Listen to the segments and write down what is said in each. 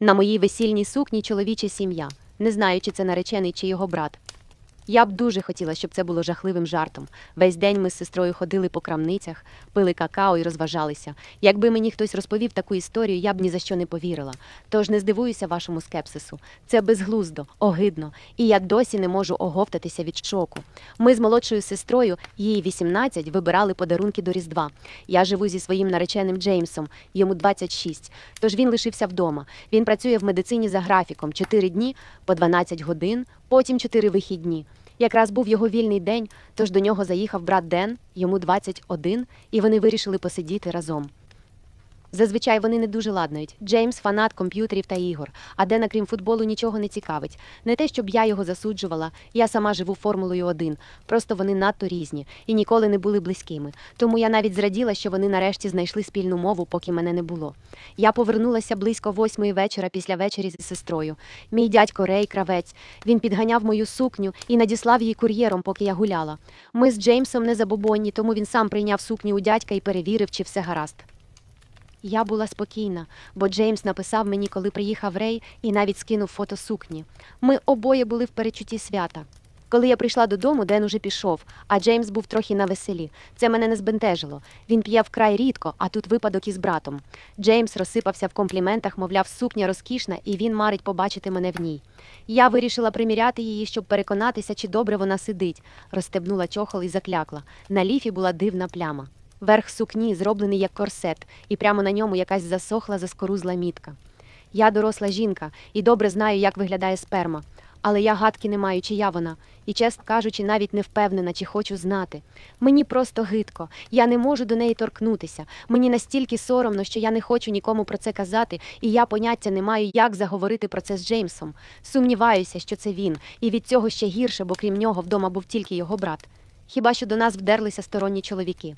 На моїй весільній сукні чоловіча сім'я. Не знаю, чи це наречений, чи його брат. Я б дуже хотіла, щоб це було жахливим жартом. Весь день ми з сестрою ходили по крамницях, пили какао і розважалися. Якби мені хтось розповів таку історію, я б ні за що не повірила. Тож не здивуюся вашому скепсису. Це безглуздо, огидно, і я досі не можу оговтатися від шоку. Ми з молодшою сестрою, їй 18, вибирали подарунки до Різдва. Я живу зі своїм нареченим Джеймсом, йому 26. Тож він лишився вдома. Він працює в медицині за графіком 4 дні по 12 годин, потім 4 вихідні. Якраз був його вільний день, тож до нього заїхав брат Ден, йому 21, і вони вирішили посидіти разом. Зазвичай вони не дуже ладнають. Джеймс фанат комп'ютерів та ігор, а Дена, крім футболу, нічого не цікавить. Не те, щоб я його засуджувала, я сама живу формулою 1. Просто вони надто різні і ніколи не були близькими. Тому я навіть зраділа, що вони нарешті знайшли спільну мову, поки мене не було. Я повернулася близько восьмої вечора після вечері з сестрою. Мій дядько Рей кравець. Він підганяв мою сукню і надіслав її кур'єром, поки я гуляла. Ми з Джеймсом не забобонні, тому він сам прийняв сукню у дядька і перевірив, чи все гаразд. Я була спокійна, бо Джеймс написав мені, коли приїхав Рей, і навіть скинув фото сукні. Ми обоє були в перечутті свята. Коли я прийшла додому, Ден уже пішов, а Джеймс був трохи на веселі. Це мене не збентежило. Він п'є вкрай рідко, а тут випадок із братом. Джеймс розсипався в компліментах, мовляв, сукня розкішна, і він марить побачити мене в ній. Я вирішила приміряти її, щоб переконатися, чи добре вона сидить. Розстебнула чохол і заклякла. На ліфі була дивна пляма. Верх сукні зроблений як корсет, і прямо на ньому якась засохла заскорузла мітка. Я доросла жінка і добре знаю, як виглядає сперма. Але я гадки не маю, чия вона, і, чесно кажучи, навіть не впевнена, чи хочу знати. Мені просто гидко, я не можу до неї торкнутися. Мені настільки соромно, що я не хочу нікому про це казати, і я поняття не маю, як заговорити про це з Джеймсом. Сумніваюся, що це він, і від цього ще гірше, бо крім нього вдома був тільки його брат. Хіба що до нас вдерлися сторонні чоловіки.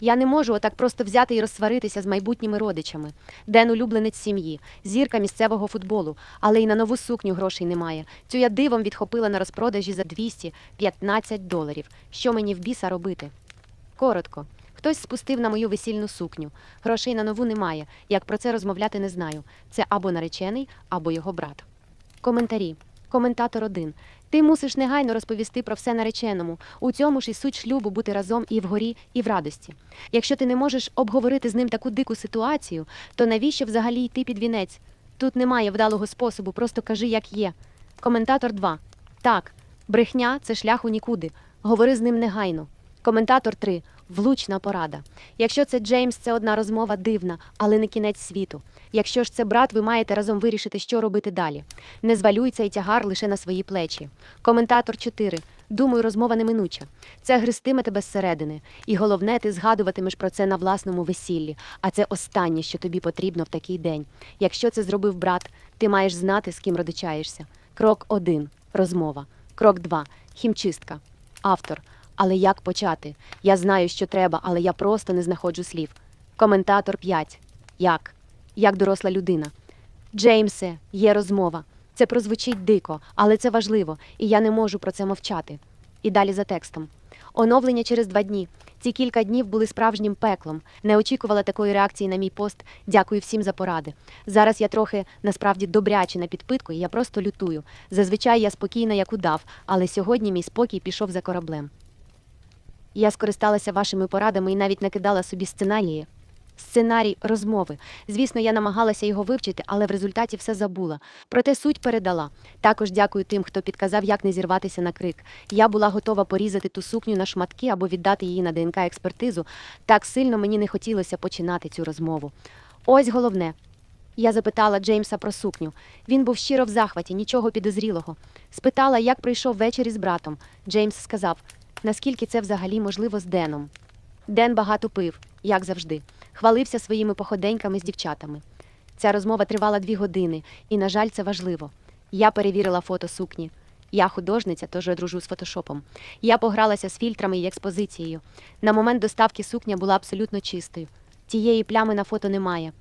Я не можу отак просто взяти і розсваритися з майбутніми родичами. Ден улюбленець сім'ї, зірка місцевого футболу, але й на нову сукню грошей немає. Цю я дивом відхопила на розпродажі за 215 доларів. Що мені в біса робити? Коротко. Хтось спустив на мою весільну сукню. Грошей на нову немає. Як про це розмовляти не знаю. Це або наречений, або його брат. Коментарі. Коментатор 1. Ти мусиш негайно розповісти про все нареченому. У цьому ж і суть шлюбу бути разом і вгорі, і в радості. Якщо ти не можеш обговорити з ним таку дику ситуацію, то навіщо взагалі йти під вінець? Тут немає вдалого способу, просто кажи, як є. Коментатор 2. Так, брехня це шлях у нікуди. Говори з ним негайно. Коментатор 3. Влучна порада. Якщо це Джеймс, це одна розмова дивна, але не кінець світу. Якщо ж це брат, ви маєте разом вирішити, що робити далі. Не звалюй цей тягар лише на свої плечі. Коментатор 4. Думаю, розмова неминуча. Це гристиме тебе зсередини. І головне, ти згадуватимеш про це на власному весіллі. А це останнє, що тобі потрібно в такий день. Якщо це зробив брат, ти маєш знати, з ким родичаєшся. Крок 1. Розмова. Крок 2. Хімчистка. Автор. Але як почати? Я знаю, що треба, але я просто не знаходжу слів. Коментатор 5. Як? Як доросла людина. Джеймсе, є розмова. Це прозвучить дико, але це важливо, і я не можу про це мовчати. І далі за текстом. Оновлення через два дні. Ці кілька днів були справжнім пеклом. Не очікувала такої реакції на мій пост. Дякую всім за поради. Зараз я трохи насправді добряче на підпитку, і я просто лютую. Зазвичай я спокійна, як удав, але сьогодні мій спокій пішов за кораблем. Я скористалася вашими порадами і навіть накидала собі сценарії. Сценарій розмови. Звісно, я намагалася його вивчити, але в результаті все забула. Проте суть передала. Також дякую тим, хто підказав, як не зірватися на крик. Я була готова порізати ту сукню на шматки або віддати її на ДНК експертизу. Так сильно мені не хотілося починати цю розмову. Ось головне. Я запитала Джеймса про сукню. Він був щиро в захваті, нічого підозрілого. Спитала, як пройшов вечір із братом. Джеймс сказав, наскільки це взагалі можливо з Деном. Ден багато пив, як завжди, хвалився своїми походеньками з дівчатами. Ця розмова тривала дві години, і, на жаль, це важливо. Я перевірила фото сукні. Я художниця, тож дружу з фотошопом. Я погралася з фільтрами і експозицією. На момент доставки сукня була абсолютно чистою. Тієї плями на фото немає.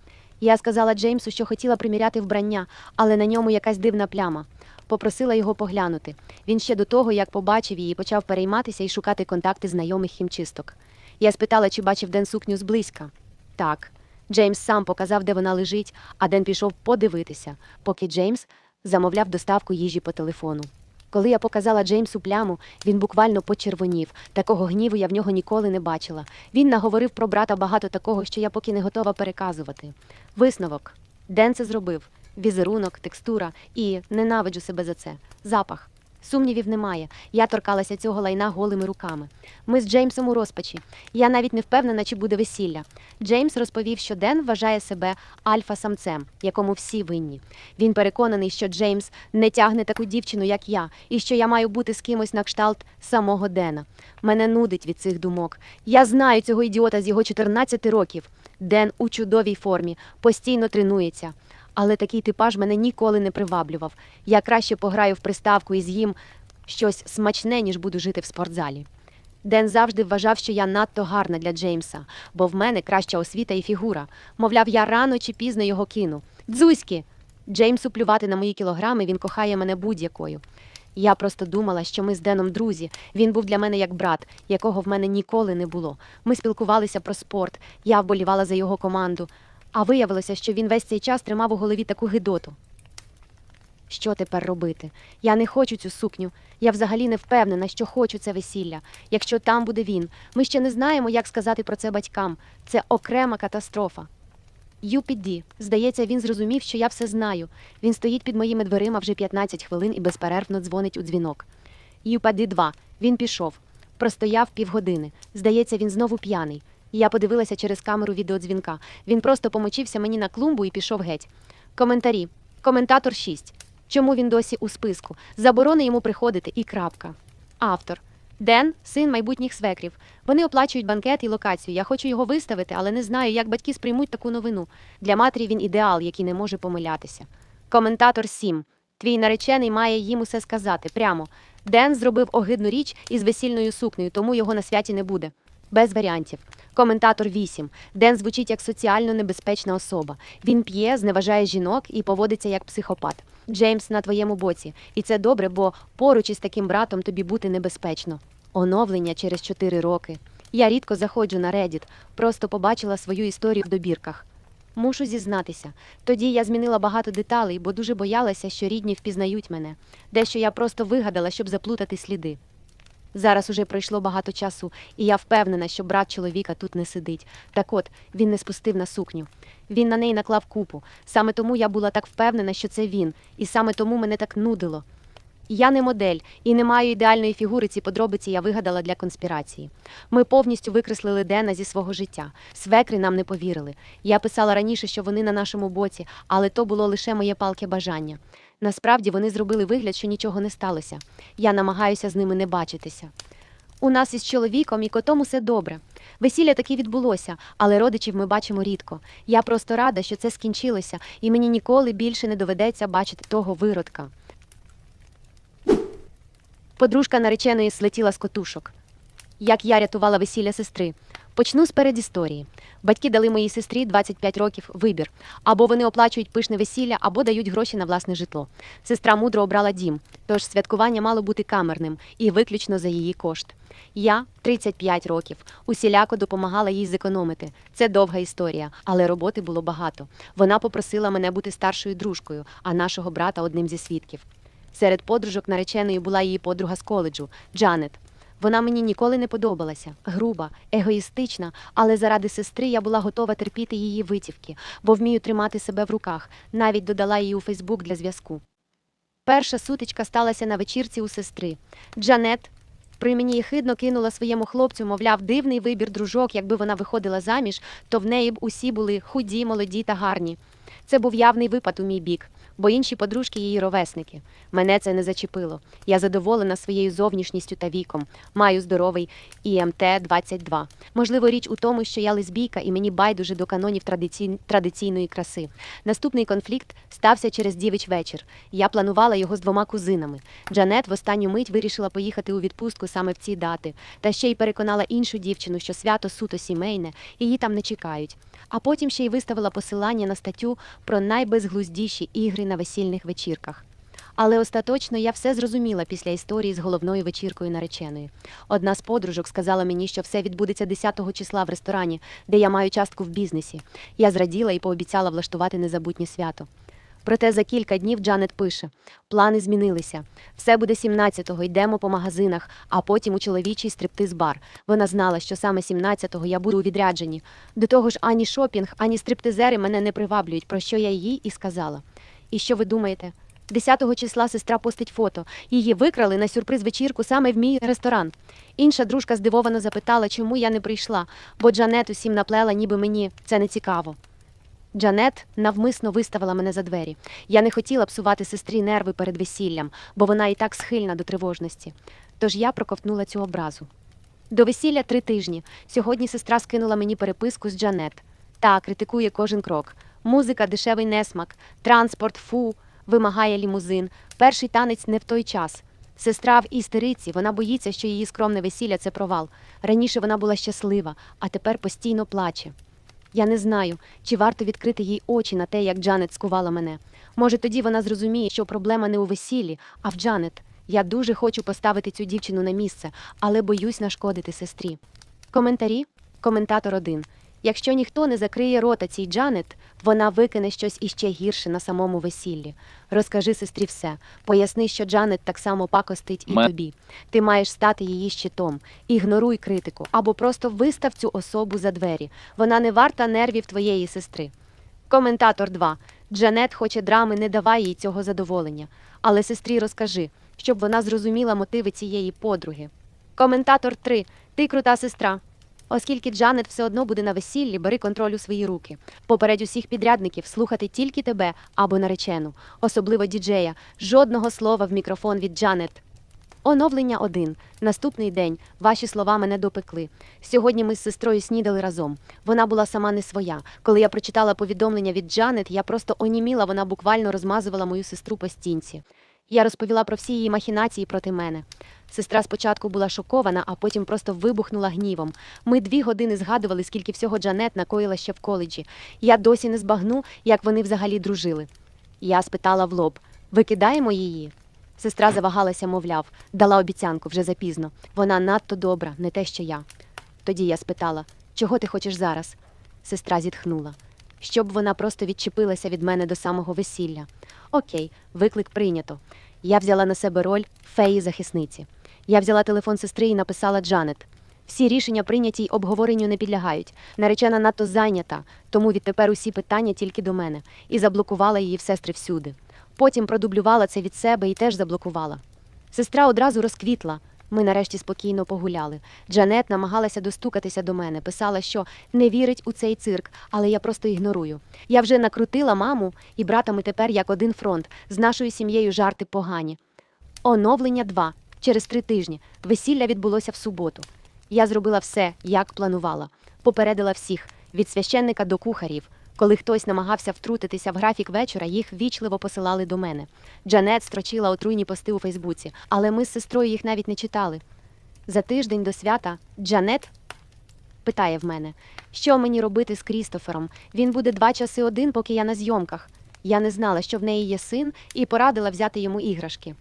Я сказала Джеймсу, що хотіла приміряти вбрання, але на ньому якась дивна пляма. Попросила його поглянути. Він ще до того, як побачив її, почав перейматися і шукати контакти знайомих хімчисток. Я спитала, чи бачив Ден сукню зблизька. Так, Джеймс сам показав, де вона лежить, а Ден пішов подивитися, поки Джеймс замовляв доставку їжі по телефону. Коли я показала Джеймсу пляму, він буквально почервонів. Такого гніву я в нього ніколи не бачила. Він наговорив про брата багато такого, що я поки не готова переказувати. Висновок. Ден це зробив. Візерунок, текстура і ненавиджу себе за це. Запах. Сумнівів немає. Я торкалася цього лайна голими руками. Ми з Джеймсом у розпачі. Я навіть не впевнена, чи буде весілля. Джеймс розповів, що Ден вважає себе альфа-самцем, якому всі винні. Він переконаний, що Джеймс не тягне таку дівчину, як я, і що я маю бути з кимось на кшталт самого Дена. Мене нудить від цих думок. Я знаю цього ідіота з його 14 років. Ден у чудовій формі, постійно тренується. Але такий типаж мене ніколи не приваблював. Я краще пограю в приставку і з'їм щось смачне, ніж буду жити в спортзалі. Ден завжди вважав, що я надто гарна для Джеймса, бо в мене краща освіта і фігура. Мовляв, я рано чи пізно його кину. Дзузьки! Джеймсу плювати на мої кілограми, він кохає мене будь-якою. Я просто думала, що ми з Деном друзі. Він був для мене як брат, якого в мене ніколи не було. Ми спілкувалися про спорт, я вболівала за його команду. А виявилося, що він весь цей час тримав у голові таку гидоту. Що тепер робити? Я не хочу цю сукню. Я взагалі не впевнена, що хочу це весілля. Якщо там буде він, ми ще не знаємо, як сказати про це батькам. Це окрема катастрофа. UPD. Здається, він зрозумів, що я все знаю. Він стоїть під моїми дверима вже 15 хвилин і безперервно дзвонить у дзвінок. UPD 2. Він пішов. Простояв півгодини. Здається, він знову п'яний. Я подивилася через камеру відеодзвінка. Він просто помочився мені на клумбу і пішов геть. Коментарі. Коментатор 6. Чому він досі у списку? Заборони йому приходити і крапка. Автор. Ден, син майбутніх свекрів. Вони оплачують банкет і локацію. Я хочу його виставити, але не знаю, як батьки сприймуть таку новину. Для матері він ідеал, який не може помилятися. Коментатор 7. Твій наречений має їм усе сказати прямо. Ден зробив огидну річ із весільною сукнею, тому його на святі не буде. Без варіантів. Коментатор 8. Ден звучить як соціально небезпечна особа. Він п'є, зневажає жінок і поводиться як психопат. Джеймс на твоєму боці. І це добре, бо поруч із таким братом тобі бути небезпечно. Оновлення через 4 роки. Я рідко заходжу на Reddit, просто побачила свою історію в добірках. Мушу зізнатися. Тоді я змінила багато деталей, бо дуже боялася, що рідні впізнають мене. Дещо я просто вигадала, щоб заплутати сліди. Зараз уже пройшло багато часу, і я впевнена, що брат чоловіка тут не сидить. Так от, він не спустив на сукню. Він на неї наклав купу. Саме тому я була так впевнена, що це він, і саме тому мене так нудило. Я не модель і не маю ідеальної фігури. Ці подробиці я вигадала для конспірації. Ми повністю викреслили Дена зі свого життя. Свекри нам не повірили. Я писала раніше, що вони на нашому боці, але то було лише моє палке бажання. Насправді вони зробили вигляд, що нічого не сталося. Я намагаюся з ними не бачитися. У нас із чоловіком і котом усе добре. Весілля таки відбулося, але родичів ми бачимо рідко. Я просто рада, що це скінчилося, і мені ніколи більше не доведеться бачити того виродка. Подружка нареченої слетіла з котушок. Як я рятувала весілля сестри. Почну з передісторії. Батьки дали моїй сестрі 25 років вибір. Або вони оплачують пишне весілля, або дають гроші на власне житло. Сестра мудро обрала дім, тож святкування мало бути камерним і виключно за її кошт. Я 35 років, усіляко допомагала їй зекономити. Це довга історія, але роботи було багато. Вона попросила мене бути старшою дружкою, а нашого брата одним зі свідків. Серед подружок нареченої була її подруга з коледжу Джанет. Вона мені ніколи не подобалася, груба, егоїстична, але заради сестри я була готова терпіти її витівки, бо вмію тримати себе в руках, навіть додала її у Фейсбук для зв'язку. Перша сутичка сталася на вечірці у сестри. Джанет при мені єхидно кинула своєму хлопцю, мовляв, дивний вибір дружок, якби вона виходила заміж, то в неї б усі були худі, молоді та гарні. Це був явний випад у мій бік, бо інші подружки її ровесники. Мене це не зачепило. Я задоволена своєю зовнішністю та віком. Маю здоровий ІМТ 22. Можливо, річ у тому, що я лесбійка і мені байдуже до канонів традицій... традиційної краси. Наступний конфлікт стався через дівич вечір. Я планувала його з двома кузинами. Джанет в останню мить вирішила поїхати у відпустку саме в ці дати, та ще й переконала іншу дівчину, що свято суто сімейне, її там не чекають. А потім ще й виставила посилання на статтю про найбезглуздіші ігри на весільних вечірках. Але остаточно я все зрозуміла після історії з головною вечіркою нареченої. Одна з подружок сказала мені, що все відбудеться 10-го числа в ресторані, де я маю частку в бізнесі. Я зраділа і пообіцяла влаштувати незабутнє свято. Проте за кілька днів Джанет пише: плани змінилися. Все буде 17-го, йдемо по магазинах, а потім у чоловічий стриптиз-бар. Вона знала, що саме 17-го я буду у відрядженні. До того ж, ані шопінг, ані стриптизери мене не приваблюють, про що я їй і сказала. І що ви думаєте? 10-го числа сестра постить фото. Її викрали на сюрприз вечірку саме в мій ресторан. Інша дружка здивовано запитала, чому я не прийшла, бо Джанет усім наплела, ніби мені це не цікаво. Джанет навмисно виставила мене за двері. Я не хотіла псувати сестрі нерви перед весіллям, бо вона і так схильна до тривожності. Тож я проковтнула цю образу. До весілля три тижні. Сьогодні сестра скинула мені переписку з Джанет. Та критикує кожен крок. Музика, дешевий несмак, транспорт, фу, вимагає лімузин. Перший танець не в той час. Сестра в істериці, вона боїться, що її скромне весілля це провал. Раніше вона була щаслива, а тепер постійно плаче. Я не знаю, чи варто відкрити їй очі на те, як Джанет скувала мене. Може, тоді вона зрозуміє, що проблема не у весіллі, а в Джанет. Я дуже хочу поставити цю дівчину на місце, але боюсь нашкодити сестрі. Коментарі? Коментатор 1. Якщо ніхто не закриє рота цій Джанет, вона викине щось іще гірше на самому весіллі. Розкажи сестрі все. Поясни, що Джанет так само пакостить і Ме- тобі. Ти маєш стати її щитом. Ігноруй критику або просто вистав цю особу за двері. Вона не варта нервів твоєї сестри. Коментатор 2. Джанет хоче драми, не давай їй цього задоволення. Але сестрі розкажи, щоб вона зрозуміла мотиви цієї подруги. Коментатор 3. Ти крута сестра. Оскільки Джанет все одно буде на весіллі, бери контроль у свої руки. Попередь усіх підрядників слухати тільки тебе або наречену, особливо діджея. Жодного слова в мікрофон від Джанет. Оновлення 1. Наступний день. Ваші слова мене допекли. Сьогодні ми з сестрою снідали разом. Вона була сама не своя. Коли я прочитала повідомлення від Джанет, я просто оніміла, вона буквально розмазувала мою сестру по стінці. Я розповіла про всі її махінації проти мене. Сестра спочатку була шокована, а потім просто вибухнула гнівом. Ми дві години згадували, скільки всього Джанет накоїла ще в коледжі. Я досі не збагну, як вони взагалі дружили. Я спитала в лоб: викидаємо її? Сестра завагалася, мовляв, дала обіцянку вже запізно. Вона надто добра, не те, що я. Тоді я спитала, чого ти хочеш зараз? Сестра зітхнула. Щоб вона просто відчепилася від мене до самого весілля. Окей, виклик прийнято. Я взяла на себе роль феї захисниці. Я взяла телефон сестри і написала Джанет. Всі рішення прийняті й обговоренню не підлягають. Наречена надто зайнята, тому відтепер усі питання тільки до мене, і заблокувала її в сестри всюди. Потім продублювала це від себе і теж заблокувала. Сестра одразу розквітла. Ми нарешті спокійно погуляли. Джанет намагалася достукатися до мене, писала, що не вірить у цей цирк, але я просто ігнорую. Я вже накрутила маму і брата ми тепер як один фронт. З нашою сім'єю жарти погані. Оновлення 2. Через три тижні. Весілля відбулося в суботу. Я зробила все, як планувала. Попередила всіх від священника до кухарів. Коли хтось намагався втрутитися в графік вечора, їх вічливо посилали до мене. Джанет строчила отруйні пости у Фейсбуці, але ми з сестрою їх навіть не читали. За тиждень до свята Джанет питає в мене, що мені робити з Крістофером. Він буде два часи один, поки я на зйомках. Я не знала, що в неї є син, і порадила взяти йому іграшки.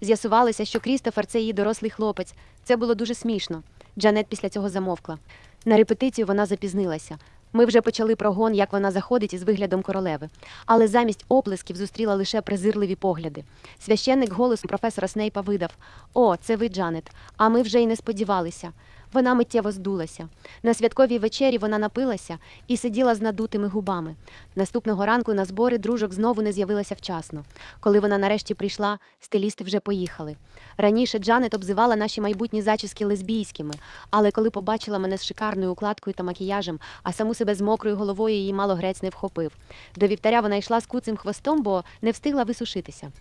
З'ясувалося, що Крістофер це її дорослий хлопець. Це було дуже смішно. Джанет після цього замовкла. На репетицію вона запізнилася. Ми вже почали прогон, як вона заходить із виглядом королеви. Але замість оплесків зустріла лише презирливі погляди. Священник голосом професора Снейпа видав: О, це ви, Джанет, а ми вже й не сподівалися. Вона миттєво здулася. На святковій вечері вона напилася і сиділа з надутими губами. Наступного ранку на збори дружок знову не з'явилася вчасно. Коли вона нарешті прийшла, стилісти вже поїхали. Раніше Джанет обзивала наші майбутні зачіски лесбійськими, але коли побачила мене з шикарною укладкою та макіяжем, а саму себе з мокрою головою її мало грець не вхопив. До вівтаря вона йшла з куцим хвостом, бо не встигла висушитися.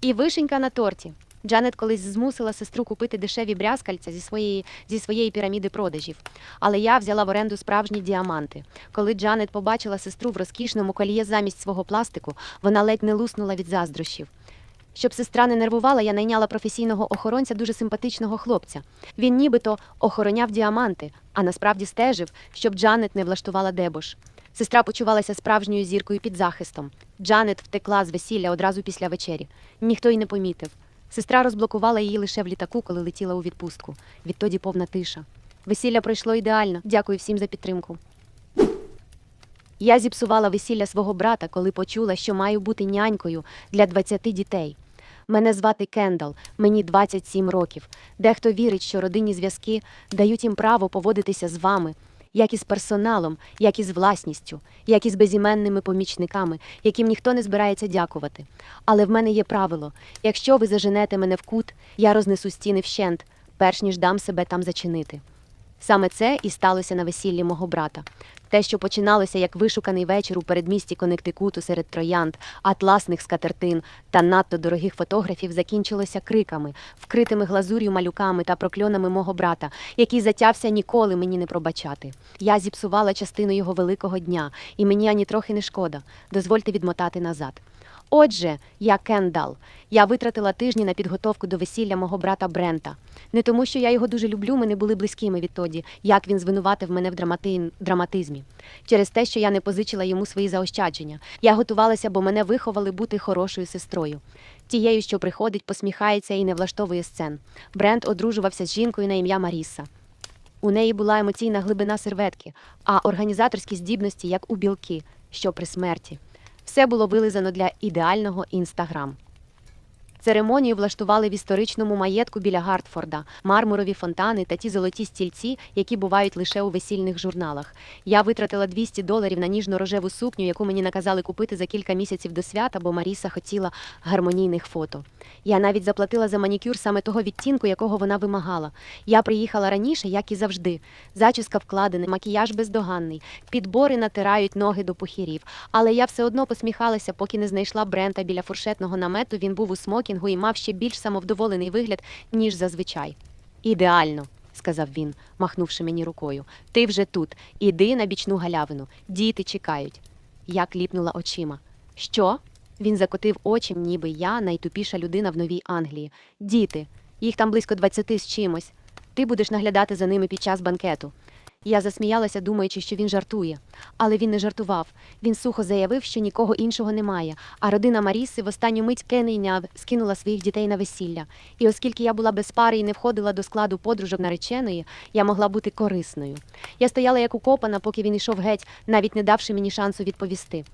І вишенька на торті. Джанет колись змусила сестру купити дешеві брязкальця зі своєї, зі своєї піраміди продажів. Але я взяла в оренду справжні діаманти. Коли Джанет побачила сестру в розкішному коліє замість свого пластику, вона ледь не луснула від заздрощів. Щоб сестра не нервувала, я найняла професійного охоронця дуже симпатичного хлопця. Він нібито охороняв діаманти, а насправді стежив, щоб Джанет не влаштувала дебош. Сестра почувалася справжньою зіркою під захистом. Джанет втекла з весілля одразу після вечері. Ніхто й не помітив. Сестра розблокувала її лише в літаку, коли летіла у відпустку. Відтоді повна тиша. Весілля пройшло ідеально. Дякую всім за підтримку. Я зіпсувала весілля свого брата, коли почула, що маю бути нянькою для 20 дітей. Мене звати Кендал, мені 27 років. Дехто вірить, що родинні зв'язки дають їм право поводитися з вами, як із персоналом, як із власністю, як із безіменними помічниками, яким ніхто не збирається дякувати. Але в мене є правило: якщо ви заженете мене в кут, я рознесу стіни вщент, перш ніж дам себе там зачинити. Саме це і сталося на весіллі мого брата. Те, що починалося як вишуканий вечір у передмісті Коннектикуту серед троянд, атласних скатертин та надто дорогих фотографів, закінчилося криками, вкритими глазур'ю малюками та прокльонами мого брата, який затявся ніколи мені не пробачати. Я зіпсувала частину його великого дня, і мені ані трохи не шкода. Дозвольте відмотати назад. Отже, я Кендал. Я витратила тижні на підготовку до весілля мого брата Брента. Не тому, що я його дуже люблю, ми не були близькими відтоді, як він звинуватив мене в драмати... драматизмі. Через те, що я не позичила йому свої заощадження. Я готувалася, бо мене виховали бути хорошою сестрою. Тією, що приходить, посміхається і не влаштовує сцен. Брент одружувався з жінкою на ім'я Маріса. У неї була емоційна глибина серветки, а організаторські здібності, як у білки, що при смерті. Все було вилизано для ідеального інстаграм. Церемонію влаштували в історичному маєтку біля Гартфорда, мармурові фонтани та ті золоті стільці, які бувають лише у весільних журналах. Я витратила 200 доларів на ніжно-рожеву сукню, яку мені наказали купити за кілька місяців до свята, бо Маріса хотіла гармонійних фото. Я навіть заплатила за манікюр саме того відтінку, якого вона вимагала. Я приїхала раніше, як і завжди. Зачіска вкладена, макіяж бездоганний, підбори натирають ноги до похірів. Але я все одно посміхалася, поки не знайшла Брента біля фуршетного намету. Він був у смокінгу і мав ще більш самовдоволений вигляд, ніж зазвичай. Ідеально, сказав він, махнувши мені рукою. Ти вже тут. Іди на бічну галявину. Діти чекають. Я кліпнула очима. Що? Він закотив очі, ніби я найтупіша людина в Новій Англії. Діти, їх там близько двадцяти з чимось. Ти будеш наглядати за ними під час банкету. Я засміялася, думаючи, що він жартує. Але він не жартував. Він сухо заявив, що нікого іншого немає. А родина Маріси в останню мить Кенейня скинула своїх дітей на весілля. І оскільки я була без пари і не входила до складу подружок нареченої, я могла бути корисною. Я стояла як укопана, поки він йшов геть, навіть не давши мені шансу відповісти.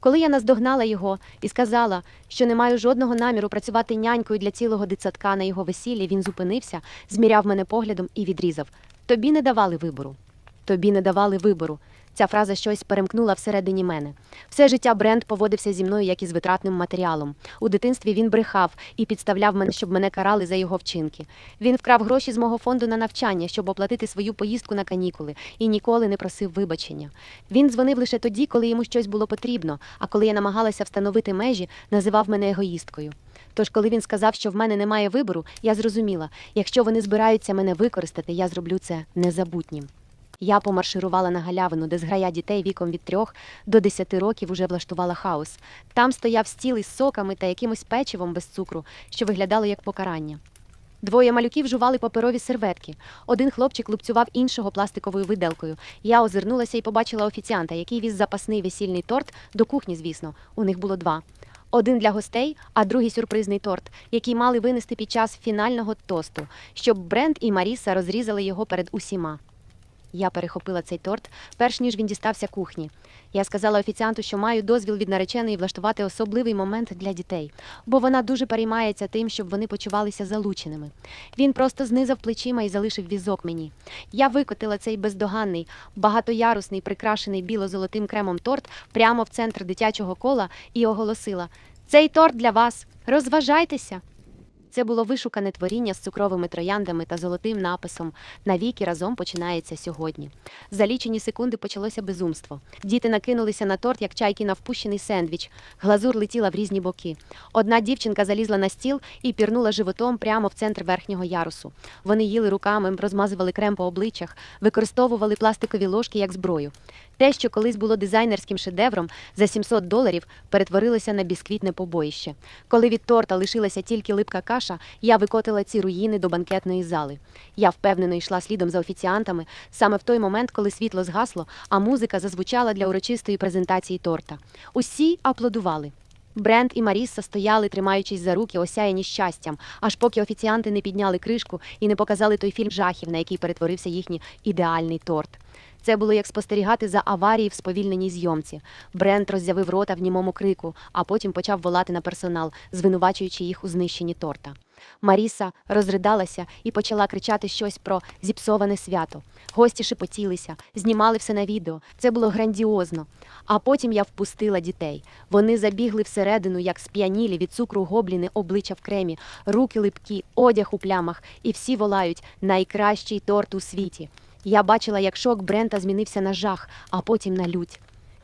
Коли я наздогнала його і сказала, що не маю жодного наміру працювати нянькою для цілого дитсадка на його весіллі, він зупинився, зміряв мене поглядом і відрізав: Тобі не давали вибору. Тобі не давали вибору. Ця фраза щось перемкнула всередині мене. Все життя Бренд поводився зі мною як із витратним матеріалом. У дитинстві він брехав і підставляв мене, щоб мене карали за його вчинки. Він вкрав гроші з мого фонду на навчання, щоб оплатити свою поїздку на канікули, і ніколи не просив вибачення. Він дзвонив лише тоді, коли йому щось було потрібно, а коли я намагалася встановити межі, називав мене егоїсткою. Тож, коли він сказав, що в мене немає вибору, я зрозуміла, якщо вони збираються мене використати, я зроблю це незабутнім. Я помарширувала на галявину, де зграя дітей віком від трьох до десяти років уже влаштувала хаос. Там стояв стіл із соками та якимось печивом без цукру, що виглядало як покарання. Двоє малюків жували паперові серветки. Один хлопчик лупцював іншого пластиковою виделкою. Я озирнулася і побачила офіціанта, який віз запасний весільний торт до кухні, звісно. У них було два. Один для гостей, а другий сюрпризний торт, який мали винести під час фінального тосту, щоб Бренд і Маріса розрізали його перед усіма. Я перехопила цей торт, перш ніж він дістався кухні. Я сказала офіціанту, що маю дозвіл від нареченої влаштувати особливий момент для дітей, бо вона дуже переймається тим, щоб вони почувалися залученими. Він просто знизав плечима і залишив візок мені. Я викотила цей бездоганний, багатоярусний, прикрашений біло-золотим кремом торт прямо в центр дитячого кола і оголосила: Цей торт для вас! Розважайтеся! Це було вишукане творіння з цукровими трояндами та золотим написом Навіки разом починається сьогодні. За лічені секунди почалося безумство. Діти накинулися на торт, як чайки на впущений сендвіч. Глазур летіла в різні боки. Одна дівчинка залізла на стіл і пірнула животом прямо в центр верхнього ярусу. Вони їли руками, розмазували крем по обличчях, використовували пластикові ложки як зброю. Те, що колись було дизайнерським шедевром, за 700 доларів перетворилося на бісквітне побоїще. Коли від торта лишилася тільки липка каша, я викотила ці руїни до банкетної зали. Я впевнено йшла слідом за офіціантами саме в той момент, коли світло згасло, а музика зазвучала для урочистої презентації торта. Усі аплодували. Бренд і Марісса стояли, тримаючись за руки, осяяні щастям, аж поки офіціанти не підняли кришку і не показали той фільм жахів, на який перетворився їхній ідеальний торт. Це було як спостерігати за аварії в сповільненій зйомці. Бренд роззявив рота в німому крику, а потім почав волати на персонал, звинувачуючи їх у знищенні торта. Маріса розридалася і почала кричати щось про зіпсоване свято. Гості шепотілися, знімали все на відео. Це було грандіозно. А потім я впустила дітей. Вони забігли всередину, як сп'янілі від цукру гобліни, обличчя в кремі, руки липкі, одяг у плямах, і всі волають найкращий торт у світі. Я бачила, як шок Брента змінився на жах, а потім на лють.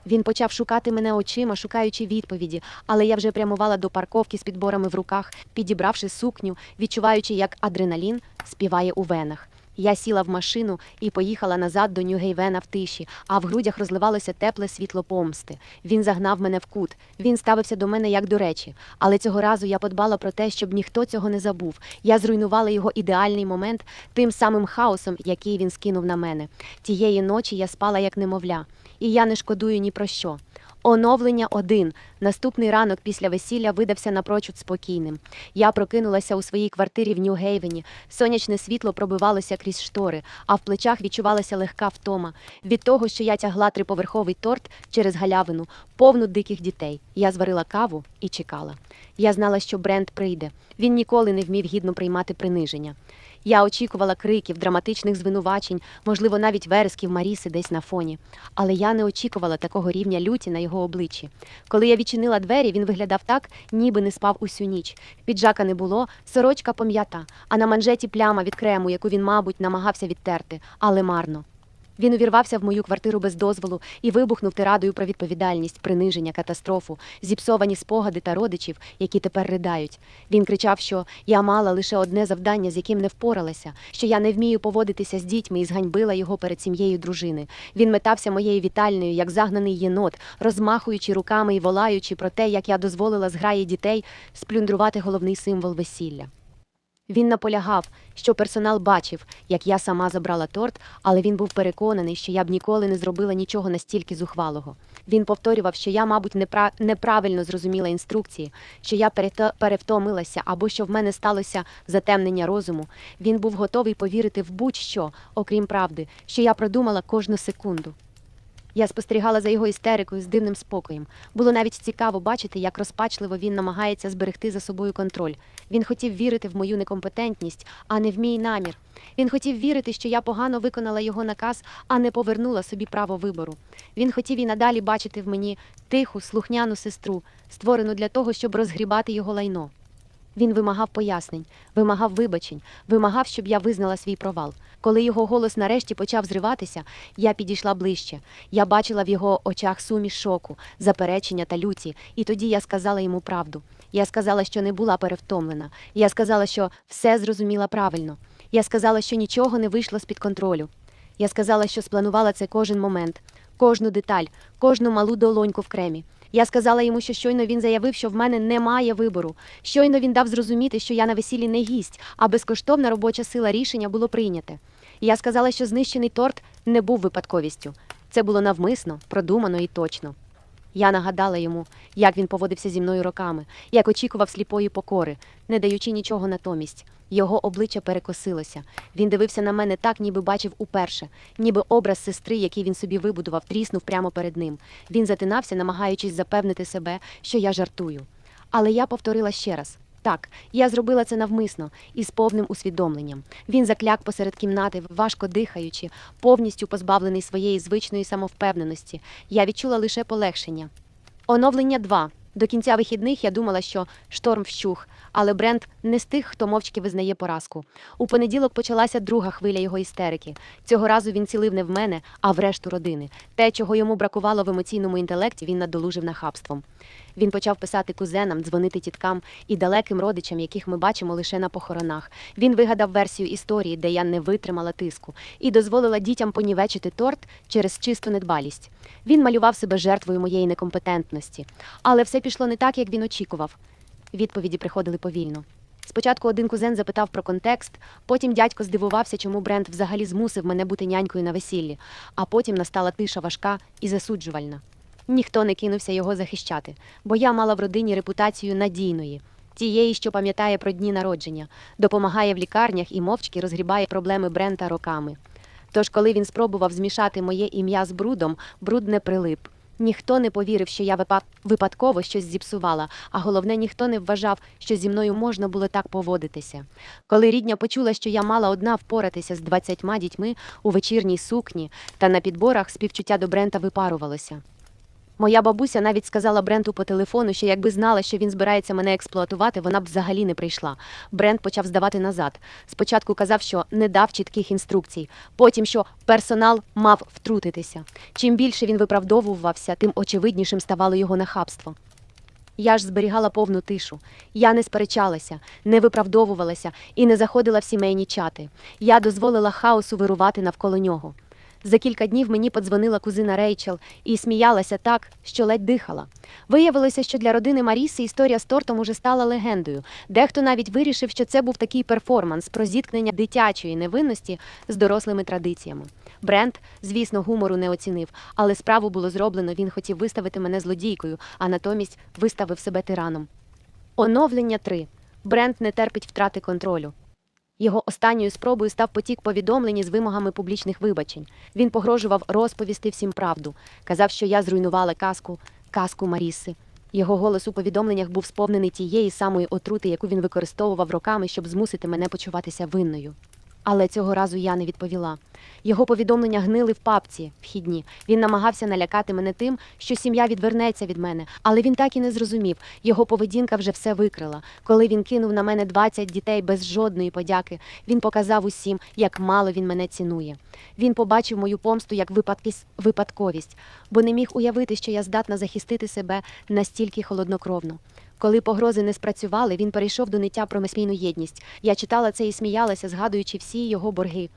Він почав шукати мене очима, шукаючи відповіді, але я вже прямувала до парковки з підборами в руках, підібравши сукню, відчуваючи, як адреналін співає у венах. Я сіла в машину і поїхала назад до Нью-Гейвена в тиші, а в грудях розливалося тепле світло помсти. Він загнав мене в кут. Він ставився до мене як до речі. Але цього разу я подбала про те, щоб ніхто цього не забув. Я зруйнувала його ідеальний момент тим самим хаосом, який він скинув на мене. Тієї ночі я спала як немовля, і я не шкодую ні про що. Оновлення один. Наступний ранок після весілля видався напрочуд спокійним. Я прокинулася у своїй квартирі в Нью-Гейвені. Сонячне світло пробивалося крізь штори, а в плечах відчувалася легка втома від того, що я тягла триповерховий торт через галявину, повну диких дітей. Я зварила каву і чекала. Я знала, що бренд прийде. Він ніколи не вмів гідно приймати приниження. Я очікувала криків, драматичних звинувачень, можливо, навіть вересків Маріси десь на фоні. Але я не очікувала такого рівня люті на його обличчі. Коли я відчинила двері, він виглядав так, ніби не спав усю ніч. Піджака не було, сорочка пом'ята, а на манжеті пляма від крему, яку він, мабуть, намагався відтерти, але марно. Він увірвався в мою квартиру без дозволу і вибухнув тирадою про відповідальність, приниження, катастрофу, зіпсовані спогади та родичів, які тепер ридають. Він кричав, що я мала лише одне завдання, з яким не впоралася, що я не вмію поводитися з дітьми і зганьбила його перед сім'єю дружини. Він метався моєю вітальною, як загнаний єнот, розмахуючи руками і волаючи про те, як я дозволила зграї дітей сплюндрувати головний символ весілля. Він наполягав, що персонал бачив, як я сама забрала торт, але він був переконаний, що я б ніколи не зробила нічого настільки зухвалого. Він повторював, що я, мабуть, непра... неправильно зрозуміла інструкції, що я перето- перевтомилася або що в мене сталося затемнення розуму. Він був готовий повірити в будь-що, окрім правди, що я продумала кожну секунду. Я спостерігала за його істерикою з дивним спокоєм. Було навіть цікаво бачити, як розпачливо він намагається зберегти за собою контроль. Він хотів вірити в мою некомпетентність, а не в мій намір. Він хотів вірити, що я погано виконала його наказ, а не повернула собі право вибору. Він хотів і надалі бачити в мені тиху, слухняну сестру, створену для того, щоб розгрібати його лайно. Він вимагав пояснень, вимагав вибачень, вимагав, щоб я визнала свій провал. Коли його голос нарешті почав зриватися, я підійшла ближче. Я бачила в його очах суміш шоку, заперечення та люті, і тоді я сказала йому правду. Я сказала, що не була перевтомлена. Я сказала, що все зрозуміла правильно. Я сказала, що нічого не вийшло з-під контролю. Я сказала, що спланувала це кожен момент, кожну деталь, кожну малу долоньку в кремі. Я сказала йому, що щойно він заявив, що в мене немає вибору. Щойно він дав зрозуміти, що я на весіллі не гість, а безкоштовна робоча сила рішення було прийняте. Я сказала, що знищений торт не був випадковістю. Це було навмисно, продумано і точно. Я нагадала йому, як він поводився зі мною роками, як очікував сліпої покори, не даючи нічого натомість. Його обличчя перекосилося. Він дивився на мене так, ніби бачив уперше, ніби образ сестри, який він собі вибудував, тріснув прямо перед ним. Він затинався, намагаючись запевнити себе, що я жартую. Але я повторила ще раз. Так, я зробила це навмисно і з повним усвідомленням. Він закляк посеред кімнати, важко дихаючи, повністю позбавлений своєї звичної самовпевненості. Я відчула лише полегшення. Оновлення 2. До кінця вихідних я думала, що шторм вщух, але Брент не з тих, хто мовчки визнає поразку. У понеділок почалася друга хвиля його істерики. Цього разу він цілив не в мене, а в решту родини. Те, чого йому бракувало в емоційному інтелекті, він надолужив нахабством. Він почав писати кузенам, дзвонити тіткам і далеким родичам, яких ми бачимо лише на похоронах. Він вигадав версію історії, де я не витримала тиску, і дозволила дітям понівечити торт через чисту недбалість. Він малював себе жертвою моєї некомпетентності, але все пішло не так, як він очікував. Відповіді приходили повільно. Спочатку один кузен запитав про контекст, потім дядько здивувався, чому Брент взагалі змусив мене бути нянькою на весіллі, а потім настала тиша важка і засуджувальна. Ніхто не кинувся його захищати, бо я мала в родині репутацію надійної, тієї, що пам'ятає про дні народження, допомагає в лікарнях і мовчки розгрібає проблеми Брента роками. Тож, коли він спробував змішати моє ім'я з брудом, бруд не прилип. Ніхто не повірив, що я випа- випадково щось зіпсувала, а головне, ніхто не вважав, що зі мною можна було так поводитися. Коли рідня почула, що я мала одна впоратися з двадцятьма дітьми у вечірній сукні, та на підборах співчуття до Брента випарувалося. Моя бабуся навіть сказала Бренту по телефону, що якби знала, що він збирається мене експлуатувати, вона б взагалі не прийшла. Брент почав здавати назад. Спочатку казав, що не дав чітких інструкцій, потім що персонал мав втрутитися. Чим більше він виправдовувався, тим очевиднішим ставало його нахабство. Я ж зберігала повну тишу. Я не сперечалася, не виправдовувалася і не заходила в сімейні чати. Я дозволила хаосу вирувати навколо нього. За кілька днів мені подзвонила кузина Рейчел і сміялася так, що ледь дихала. Виявилося, що для родини Маріси історія з тортом уже стала легендою. Дехто навіть вирішив, що це був такий перформанс про зіткнення дитячої невинності з дорослими традиціями. Брент, звісно, гумору не оцінив, але справу було зроблено. Він хотів виставити мене злодійкою, а натомість виставив себе тираном. Оновлення 3. Брент не терпить втрати контролю. Його останньою спробою став потік повідомлень з вимогами публічних вибачень. Він погрожував розповісти всім правду, казав, що я зруйнувала казку, казку Маріси. Його голос у повідомленнях був сповнений тієї самої отрути, яку він використовував роками, щоб змусити мене почуватися винною. Але цього разу я не відповіла. Його повідомлення гнили в папці вхідні. Він намагався налякати мене тим, що сім'я відвернеться від мене, але він так і не зрозумів. Його поведінка вже все викрила. Коли він кинув на мене 20 дітей без жодної подяки, він показав усім, як мало він мене цінує. Він побачив мою помсту як випадковість, бо не міг уявити, що я здатна захистити себе настільки холоднокровно. Коли погрози не спрацювали, він перейшов до ниття про месмійну єдність. Я читала це і сміялася, згадуючи всі його борги.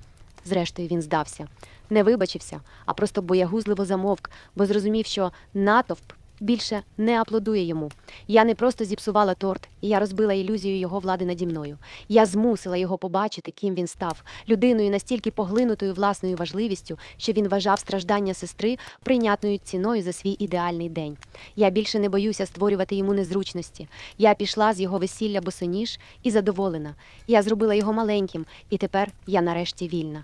Зрештою, він здався. Не вибачився, а просто боягузливо замовк, бо зрозумів, що натовп більше не аплодує йому. Я не просто зіпсувала торт, і я розбила ілюзію його влади наді мною. Я змусила його побачити, ким він став, людиною настільки поглинутою власною важливістю, що він вважав страждання сестри прийнятною ціною за свій ідеальний день. Я більше не боюся створювати йому незручності. Я пішла з його весілля босоніж і задоволена. Я зробила його маленьким, і тепер я нарешті вільна.